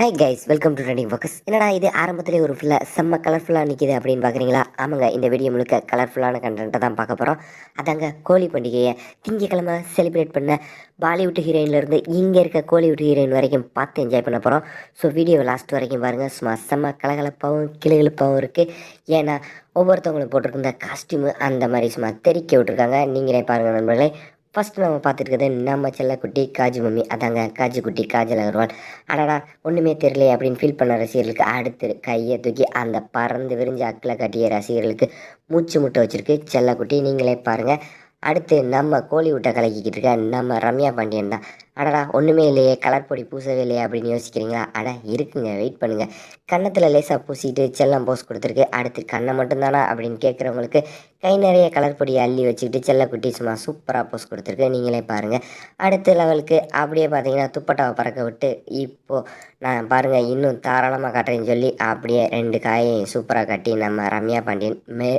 Hi guys welcome to trending focus என்னடா இது? ஆரம்பத்திலே ஒரு ஃபுல்லாக செம்ம கலர்ஃபுல்லாக நிற்கிது அப்படின்னு பார்க்குறீங்களா ஆமாங்க இந்த வீடியோ முழுக்க கலர்ஃபுல்லான கண்டென்ட்டை தான் பார்க்க போகிறோம் அதாங்க கோழி பண்டிகையை திங்கக்கிழமை செலிப்ரேட் பண்ண பாலிவுட் ஹீரோயின்லேருந்து இங்கே இருக்க கோலிவுட் ஹீரோயின் வரைக்கும் பார்த்து என்ஜாய் பண்ண போகிறோம் ஸோ வீடியோ லாஸ்ட் வரைக்கும் பாருங்கள் சும்மா செம்ம கலகலப்பாகவும் கிளுகிழப்பாகவும் இருக்குது ஏன்னா ஒவ்வொருத்தவங்களும் போட்டிருக்கிற காஸ்டியூமு அந்த மாதிரி சும்மா தெறிக்க விட்ருக்காங்க நீங்களே பாருங்கள் நண்பர்களே ஃபஸ்ட்டு நம்ம பார்த்துருக்குறது நம்ம செல்லக்குட்டி காஜு மம்மி. அதாங்க காஜு குட்டி காஜல் அகர்வால் அடடா ஒன்றுமே தெரியலையே அப்படின்னு ஃபீல் பண்ண ரசிகர்களுக்கு அடுத்து கையை தூக்கி அந்த பறந்து விரிஞ்ச அக்கில் கட்டிய ரசிகர்களுக்கு மூச்சு முட்டை வச்சுருக்கு செல்லக்குட்டி. நீங்களே பாருங்கள் அடுத்து நம்ம கோலிவுட்டை கலக்கிக்கிட்டு இருக்க நம்ம ரம்யா பாண்டியன் தான். அடடா ஒன்றுமே இல்லையே கலர் பொடி பூசவே இல்லையே அப்படின்னு யோசிக்கிறீங்களா? அட இருக்குங்க வெயிட் பண்ணுங்கள் கன்னத்தில் லேசாக பூசிட்டு செல்லம் போஸ் கொடுத்துருக்கு. அடுத்து கண்ணை மட்டும்தானா அப்படின்னு கேட்குறவங்களுக்கு கை நிறைய கலர் பொடியை அள்ளி வச்சுக்கிட்டு செல்லக்குட்டி சும்மா சூப்பராக போஸ் கொடுத்துருக்கு. நீங்களே பாருங்கள் அடுத்த லெவலுக்கு அப்படியே பார்த்தீங்கன்னா துப்பட்டாவை பறக்க விட்டு இப்போது நான் பாருங்கள் இன்னும் தாராளமாக காட்டுறேன்னு சொல்லி அப்படியே ரெண்டு காயையும் சூப்பராக கட்டி நம்ம ரம்யா பாண்டியன் மெ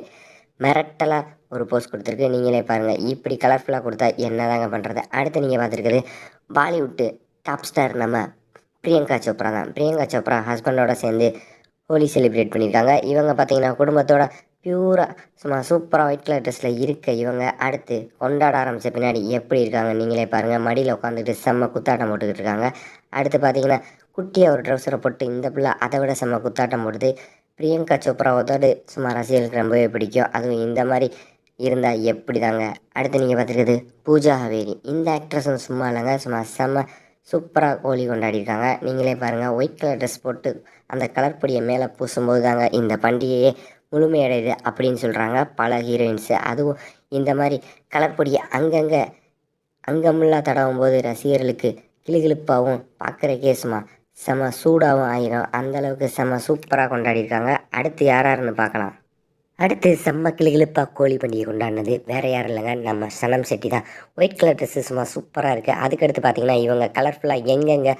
மிரட்டலாக ஒரு போஸ்ட் கொடுத்துருக்கு. நீங்களே பாருங்கள் இப்படி கலர்ஃபுல்லாக கொடுத்தா என்ன தாங்க பண்ணுறது அடுத்து நீங்கள் பார்த்துருக்குது பாலிவுட்டு டாப் ஸ்டார் நம்ம பிரியங்கா சோப்ரா தான். பிரியங்கா சோப்ரா ஹஸ்பண்டோட சேர்ந்து ஹோலி செலிப்ரேட் பண்ணியிருக்காங்க இவங்க பார்த்தீங்கன்னா குடும்பத்தோட பியூராக சும்மா சூப்பராக ஒயிட் கலர் ட்ரெஸ்ஸில் இருக்க இவங்க அடுத்து கொண்டாட ஆரம்பித்த பின்னாடி எப்படி இருக்காங்க நீங்களே பாருங்கள் மடியில் உட்காந்துட்டு செம்ம குத்தாட்டம் போட்டுக்கிட்டு இருக்காங்க. அடுத்து பார்த்தீங்கன்னா குட்டியாக ஒரு ட்ரெஸ்ஸரை போட்டு இந்த பிள்ளை அதை விட செம்ம குத்தாட்டம் போடுது. பிரியங்கா சோப்ராவோட சும்மா ரசிகர்களுக்கு ரொம்பவே பிடிக்கும். அதுவும் இந்த மாதிரி இருந்தால் எப்படி தாங்க அடுத்து நீங்கள் பார்த்துருக்குது பூஜா ஹவேரி இந்த ஆக்ட்ரஸும் சும்மா இல்லைங்க. சும்மா செம்ம சூப்பராக கோழி கொண்டாடிருக்காங்க. நீங்களே பாருங்கள் ஒயிட் கலர் ட்ரெஸ் போட்டு அந்த கலர் பொடியை மேலே பூசும்போது தாங்க இந்த பண்டிகையே முழுமையடையுது அப்படின்னு சொல்கிறாங்க பல ஹீரோயின்ஸு அதுவும் இந்த மாதிரி கலர் பொடியை அங்கங்கே அங்கமெல்லாம் தடவும் போது ரசிகர்களுக்கு கிளுகிளுப்பாகவும் பார்க்குறக்கே சும்மா செம சூடாகவும் ஆயிரும். அந்தளவுக்கு செம சூப்பராக கொண்டாடிருக்காங்க. அடுத்து யாராருன்னு பார்க்கலாம். அடுத்து செம்ம கிளுகிளுப்பாக கோழி பண்டிகை கொண்டாடினது. வேறு யாரும் இல்லைங்க. நம்ம சனம் செட்டி தான். ஒயிட் கலர் ட்ரெஸ்ஸு சும்மா சூப்பராக இருக்குது அதுக்கடுத்து பார்த்தீங்கன்னா இவங்க கலர்ஃபுல்லாக எங்கெங்கே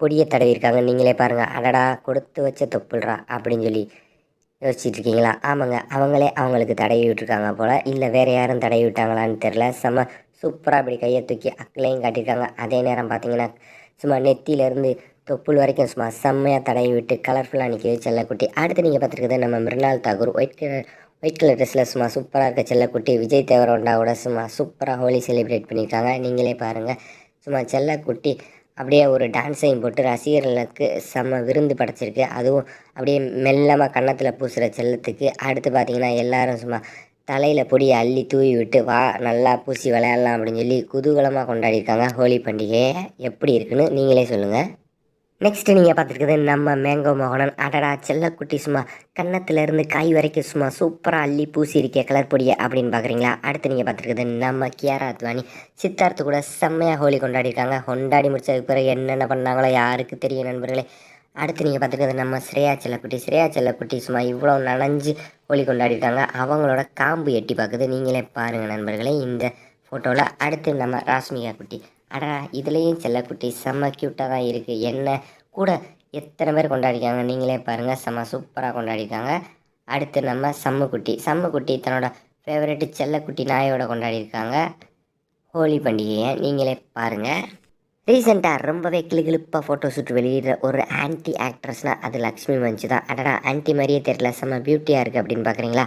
பொடியை தடவிருக்காங்க நீங்களே பாருங்கள் அடடா கொடுத்து வச்ச தொப்புள்றா அப்படின்னு சொல்லி யோசிச்சுட்டு இருக்கீங்களா ஆமாங்க. அவங்களே அவங்களுக்கு தடவி விட்டுருக்காங்க போல். இல்லை வேறு யாரும் தடவி விட்டாங்களான்னு தெரில செம்ம சூப்பராக இப்படி கையை தூக்கி அக்களையும் காட்டியிருக்காங்க. அதே நேரம் பார்த்தீங்கன்னா சும்மா நெத்தியிலேருந்து தொப்புள் வரைக்கும் சும்மா செம்மையாக தடவி விட்டு கலர்ஃபுல்லாக நிற்கிது செல்லக்குட்டி. அடுத்து நீங்கள் பார்த்துருக்கது நம்ம Mrunal Thakur. White colour white colour ட்ரெஸ்ஸில் சும்மா சூப்பராக இருக்க செல்லக்குட்டி விஜய் தேவரோண்டாவோட சும்மா சூப்பராக ஹோலி செலிப்ரேட் பண்ணியிருக்காங்க. நீங்களே பாருங்கள் சும்மா செல்லக்குட்டி அப்படியே ஒரு டான்ஸையும் போட்டு ரசிகர்களுக்கு செம்ம விருந்து படைச்சிருக்கு. அதுவும் அப்படியே மெல்லமாக கன்னத்தில் பூசுகிற செல்லத்துக்கு. அடுத்து பார்த்திங்கன்னா எல்லாரும் சும்மா தலையில் பொடியை அள்ளி தூவி விட்டு வா நல்லா பூசி விளையாடலாம் அப்படின்னு சொல்லி குதூகலமாக கொண்டாடியிருக்காங்க. ஹோலி பண்டிகையை எப்படி இருக்குன்னு நீங்களே சொல்லுங்கள் நெக்ஸ்ட்டு நீங்கள் பார்த்துருக்குது நம்ம மேங்கோ மோகனன். அடடா செல்லக்குட்டி சும்மா கன்னத்துலேருந்து காய் வரைக்கும் சும்மா சூப்பராக அள்ளி பூசி இருக்கே கலர் பொடியை அப்படின்னு பார்க்குறீங்களா? அடுத்து நீங்கள் பார்த்துருக்குது நம்ம கியாரா அத்வானி. சித்தார்த்து கூட செம்மையாக ஹோலி கொண்டாடிருக்காங்க கொண்டாடி முடிச்சதுக்கு பிறகு என்னென்ன பண்ணாங்களோ யாருக்கு தெரியும் நண்பர்களே. அடுத்து நீங்கள் பார்த்துருக்குது நம்ம ஸ்ரேயா செல்லக்குட்டி. ஸ்ரேயா செல்லக்குட்டி சும்மா இவ்வளோ நனைஞ்சு ஒளி கொண்டாடிருக்காங்க அவங்களோட காம்பு எட்டி பார்க்குது. நீங்களே பாருங்கள் நண்பர்களே இந்த ஃபோட்டோவில் அடுத்து நம்ம ராஷ்மிகா குட்டி. அடா இதுலேயும் செல்லக்குட்டி செம்ம க்யூட்டாக தான் இருக்குது என்ன? கூட எத்தனை பேர் கொண்டாடிருக்காங்க? நீங்களே பாருங்கள் செம்ம சூப்பராக கொண்டாடிருக்காங்க. அடுத்து நம்ம சம்முக்குட்டி சம்முக்குட்டி தன்னோட ஃபேவரெட்டு செல்லக்குட்டி நாயோட கொண்டாடியிருக்காங்க ஹோலி பண்டிகையை நீங்களே பாருங்கள் ரீசெண்டாக ரொம்பவே கிளுகிளுப்பாக ஃபோட்டோ ஷூட் வெளியிடுற ஒரு ஆன்டி ஆக்ட்ரஸ்னால் அது லக்ஷ்மி மஞ்சு தான் அடடா ஆன்டி மாதிரியே தெரியல. செம்ம பியூட்டியாக இருக்குது அப்படின்னு பார்க்குறீங்களா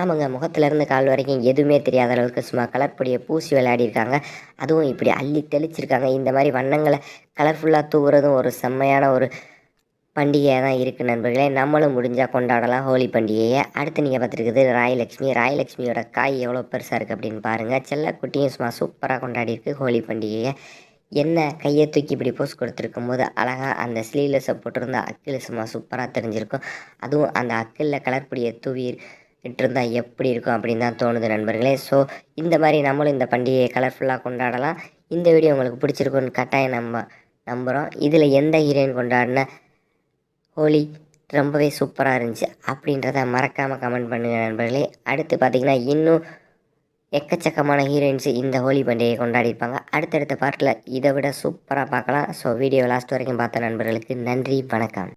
ஆமாங்க முகத்துலேருந்து கால் வரைக்கும் எதுவுமே தெரியாத அளவுக்கு சும்மா கலர் பொடியை பூசி விளையாடிருக்காங்க அதுவும் இப்படி அள்ளி தெளிச்சிருக்காங்க. இந்த மாதிரி வண்ணங்களை கலர்ஃபுல்லாக தூவுறதும் ஒரு செம்மையான ஒரு பண்டிகையாக தான் இருக்குது நண்பர்களே. நம்மளும் முடிஞ்சால் கொண்டாடலாம் ஹோலி பண்டிகையை. அடுத்து நீங்கள் பார்த்துருக்குது ராயலக்ஷ்மி. ராயலக்ஷ்மியோட காய் எவ்வளோ பெருசாக இருக்குது அப்படின்னு பாருங்கள் செல்லக்குட்டியும் சும்மா சூப்பராக கொண்டாடிருக்கு ஹோலி பண்டிகையை. என்ன கையை தூக்கி இப்படி போஸ் கொடுத்துருக்கும் போது அழகாக அந்த ஸ்லீவ்லெஸ்ஸை போட்டிருந்தா அக்கில் சும்மா சூப்பராக தெரிஞ்சிருக்கும். அதுவும் அந்த அக்கிலில் கலர் பொடியை தூவி இருந்தால் எப்படி இருக்கும் அப்படின்னு தான் தோணுது நண்பர்களே. ஸோ இந்த மாதிரி நம்மளும் இந்த பண்டிகையை கலர்ஃபுல்லாக கொண்டாடலாம். இந்த வீடியோ உங்களுக்கு பிடிச்சிருக்குன்னு கட்டாயம் நம்ம நம்புகிறோம் இதில் எந்த ஹீரோயின் கொண்டாடின? ஹோலி ரொம்பவே சூப்பராக இருந்துச்சு அப்படின்றத மறக்காமல் கமெண்ட் பண்ணுங்கள் நண்பர்களே. அடுத்து பார்த்திங்கன்னா இன்னும் எக்கச்சக்கமான ஹீரோயின்ஸ் இந்த ஹோலி பண்டிகையை கொண்டாடிருப்பாங்க அடுத்தடுத்த பார்ட்டில் இதை விட சூப்பராக பார்க்கலாம். ஸோ வீடியோ லாஸ்ட் வரைக்கும் பார்த்த நண்பர்களுக்கு நன்றி வணக்கம்.